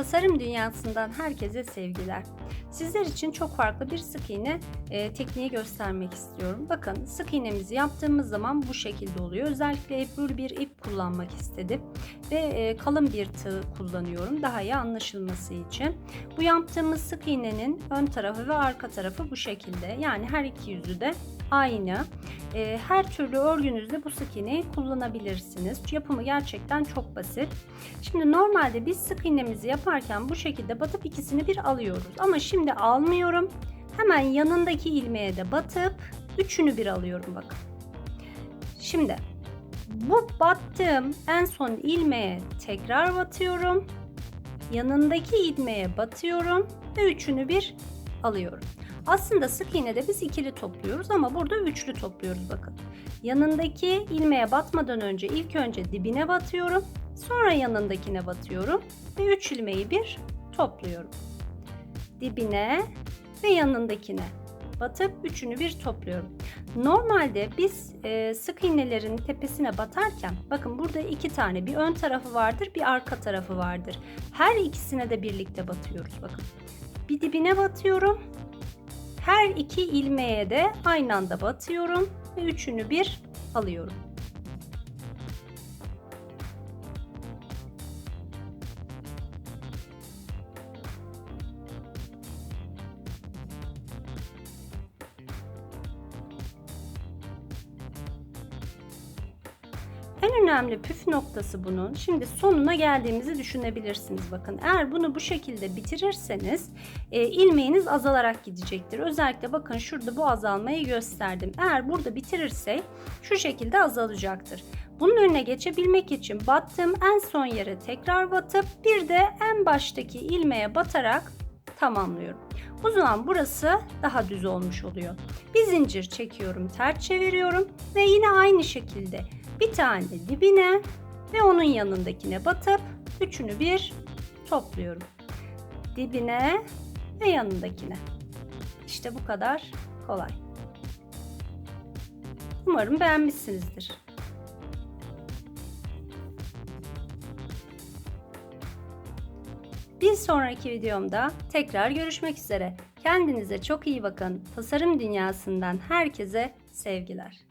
Tasarım dünyasından herkese sevgiler. Sizler için çok farklı bir sık iğne e, tekniği göstermek istiyorum. Bakın sık iğnemizi yaptığımız zaman bu şekilde oluyor. Özellikle ebrül bir ip kullanmak istedim ve e, kalın bir tığ kullanıyorum daha iyi anlaşılması için. Bu yaptığımız sık iğnenin ön tarafı ve arka tarafı bu şekilde. Yani her iki yüzü de aynı. E, her türlü örgünüzde bu sık iğneyi kullanabilirsiniz. Yapımı gerçekten çok basit. Şimdi normalde biz sık iğnemizi yaparken bu şekilde batıp ikisini bir alıyoruz. Ama şimdi almıyorum. Hemen yanındaki ilmeğe de batıp üçünü bir alıyorum bakın. Şimdi bu battığım en son ilmeğe tekrar batıyorum. Yanındaki ilmeğe batıyorum ve üçünü bir alıyorum. Aslında sık iğnede biz ikili topluyoruz ama burada üçlü topluyoruz bakın. Yanındaki ilmeğe batmadan önce ilk önce dibine batıyorum. Sonra yanındakine batıyorum ve üç ilmeği bir topluyorum. Dibine ve yanındakine batıp üçünü bir topluyorum. Normalde biz e, sık iğnelerin tepesine batarken bakın burada iki tane bir ön tarafı vardır bir arka tarafı vardır. Her ikisine de birlikte batıyoruz bakın. Bir dibine batıyorum. Her iki ilmeğe de aynı anda batıyorum ve üçünü bir alıyorum. En önemli püf noktası bunun. Şimdi sonuna geldiğimizi düşünebilirsiniz. Bakın eğer bunu bu şekilde bitirirseniz e, ilmeğiniz azalarak gidecektir. Özellikle bakın şurada bu azalmayı gösterdim. Eğer burada bitirirsek şu şekilde azalacaktır. Bunun önüne geçebilmek için battığım en son yere tekrar batıp bir de en baştaki ilmeğe batarak tamamlıyorum. O zaman burası daha düz olmuş oluyor. Bir zincir çekiyorum, ters çeviriyorum ve yine aynı şekilde bir tane dibine ve onun yanındakine batıp üçünü bir topluyorum. Dibine ve yanındakine. İşte bu kadar kolay. Umarım beğenmişsinizdir. Bir sonraki videomda tekrar görüşmek üzere. Kendinize çok iyi bakın. Tasarım dünyasından herkese sevgiler.